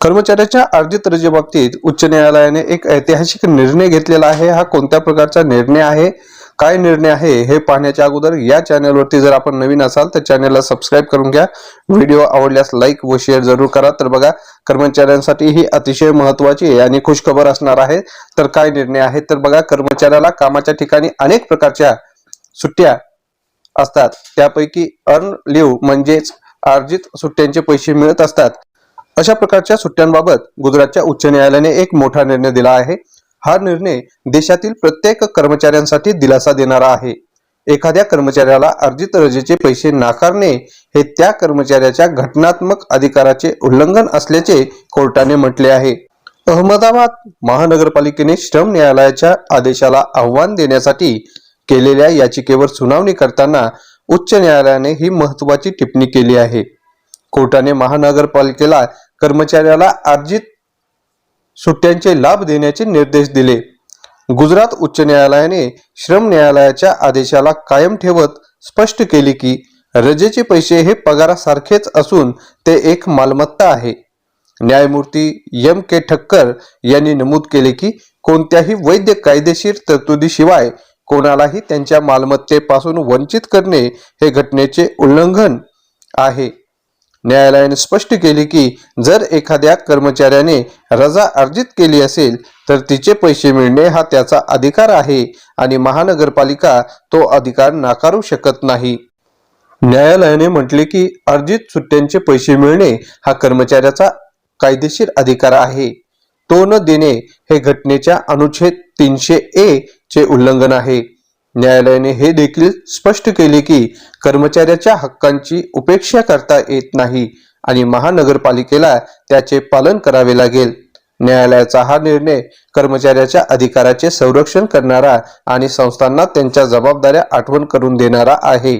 कर्मचाऱ्याच्या अर्जित रजेबाबतीत उच्च न्यायालयाने एक ऐतिहासिक निर्णय घेतलेला आहे. हा कोणत्या प्रकारचा निर्णय आहे? काय निर्णय आहे? हे पाहण्याच्या अगोदर या चॅनलवरती जर आपण नवीन असाल तर चॅनलला सबस्क्राईब करून घ्या. व्हिडिओ आवडल्यास लाईक व शेअर जरूर करा. तर बघा कर्मचाऱ्यांसाठी ही अतिशय महत्वाची आणि खुशखबर असणार आहे. तर काय निर्णय आहे? तर बघा कर्मचाऱ्याला कामाच्या ठिकाणी अनेक प्रकारच्या सुट्ट्या असतात. त्यापैकी अर्न लिव्ह म्हणजेच अर्जित सुट्ट्यांचे पैसे मिळत असतात. अशा प्रकारच्या सुट्ट्यांबाबत गुजरातच्या उच्च न्यायालयाने एक मोठा निर्णय दिला आहे. हा निर्णय देशातील प्रत्येक कर्मचाऱ्यांसाठी दिलासा देणारा आहे. एखाद्या कर्मचाऱ्याला अर्जित रजेचे पैसे नाकारणे हे त्या कर्मचाऱ्याच्या घटनात्मक अधिकाराचे उल्लंघन असल्याचे कोर्टाने म्हटले आहे. अहमदाबाद महानगरपालिकेने श्रम न्यायालयाच्या आदेशाला आव्हान देण्यासाठी केलेल्या याचिकेवर सुनावणी करताना उच्च न्यायालयाने ही महत्वाची टिप्पणी केली आहे. कोर्टाने महानगरपालिकेला कर्मचाऱ्याला अर्जित सुट्ट्यांचे लाभ देण्याचे निर्देश दिले. गुजरात उच्च न्यायालयाने श्रम न्यायालयाच्या आदेशाला कायम ठेवत स्पष्ट केले की रजेचे पैसे हे पगारासारखेच असून ते एक मालमत्ता आहे. न्यायमूर्ती एम के ठक्कर यांनी नमूद केले की कोणत्याही वैद्य कायदेशीर तरतुदीशिवाय कोणालाही त्यांच्या मालमत्तेपासून वंचित करणे हे घटनेचे उल्लंघन आहे. न्यायालयाने स्पष्ट केले की जर एखाद्या कर्मचाऱ्याने रजा अर्जित केली असेल तर तिचे पैसे मिळणे हा त्याचा अधिकार आहे आणि महानगरपालिका तो अधिकार नाकारू शकत नाही. न्यायालयाने म्हटले की अर्जित सुट्ट्यांचे पैसे मिळणे हा कर्मचाऱ्याचा कायदेशीर अधिकार आहे. तो न देणे हे घटनेच्या अनुच्छेद तीनशे ए चे उल्लंघन आहे. न्यायालयाने हे देखील स्पष्ट केले की कर्मचाऱ्याच्या हक्कांची उपेक्षा करता येत नाही आणि महानगरपालिकेला त्याचे पालन करावे लागेल. न्यायालयाचा हा निर्णय कर्मचाऱ्याच्या अधिकाराचे संरक्षण करणारा आणि संस्थांना त्यांच्या जबाबदाऱ्या आठवण करून देणारा आहे.